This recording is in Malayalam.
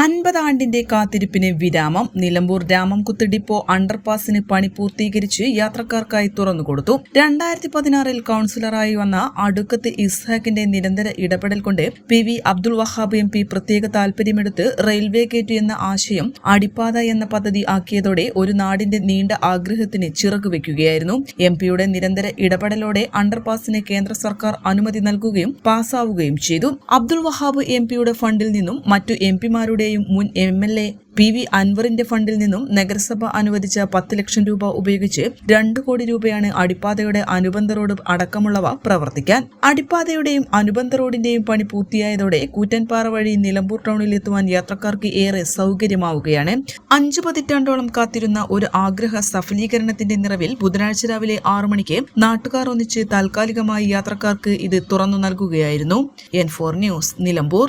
അൻപത് ആണ്ടിന്റെ കാത്തിരിപ്പിന് വിരാമം. നിലമ്പൂർ രാമംകുത്ത് ഡിപ്പോ അണ്ടർപാസിന് പണി പൂർത്തീകരിച്ച് യാത്രക്കാർക്കായി തുറന്നുകൊടുത്തു. രണ്ടായിരത്തി പതിനാറിൽ കൌൺസിലറായി വന്ന അടുക്കത്ത് ഇസ്ഹാക്കിന്റെ നിരന്തര ഇടപെടൽ കൊണ്ട് P V Abdul Wahab M P പ്രത്യേക താൽപര്യമെടുത്ത് റെയിൽവേ ഗേറ്റ് എന്ന ആശയം അടിപ്പാത എന്ന പദ്ധതി ആക്കിയതോടെ ഒരു നാടിന്റെ നീണ്ട ആഗ്രഹത്തിന് ചിറക് വെക്കുകയായിരുന്നു. എം പിയുടെ നിരന്തര ഇടപെടലോടെ അണ്ടർപാസിന് കേന്ദ്ര സർക്കാർ അനുമതി നൽകുകയും പാസ്സാവുകയും ചെയ്തു. അബ്ദുൾ വഹാബ് എം പിയുടെ ഫണ്ടിൽ നിന്നും മറ്റു എം പിമാരുടെയും മുൻ M L A P V അൻവറിന്റെ ഫണ്ടിൽ നിന്നും നഗരസഭ അനുവദിച്ച പത്ത് ലക്ഷം രൂപ ഉപയോഗിച്ച് രണ്ട് കോടി രൂപയാണ് അടിപ്പാതയുടെ അനുബന്ധ റോഡ് അടക്കമുള്ളവ പ്രവർത്തിക്കാൻ. അടിപ്പാതയുടെയും അനുബന്ധ റോഡിന്റെയും പണി പൂർത്തിയായതോടെ കൂറ്റൻപാറ വഴി നിലമ്പൂർ ടൗണിൽ എത്തുവാൻ യാത്രക്കാർക്ക് ഏറെ സൗകര്യമാവുകയാണ്. അഞ്ചു പതിറ്റാണ്ടോളം കാത്തിരുന്ന ഒരു ആഗ്രഹ സഫലീകരണത്തിന്റെ നിറവിൽ ബുധനാഴ്ച രാവിലെ ആറു മണിക്ക് നാട്ടുകാർ ഒന്നിച്ച് താൽക്കാലികമായി യാത്രക്കാർക്ക് ഇത് തുറന്നു നൽകുകയായിരുന്നു. N four news Nilambur.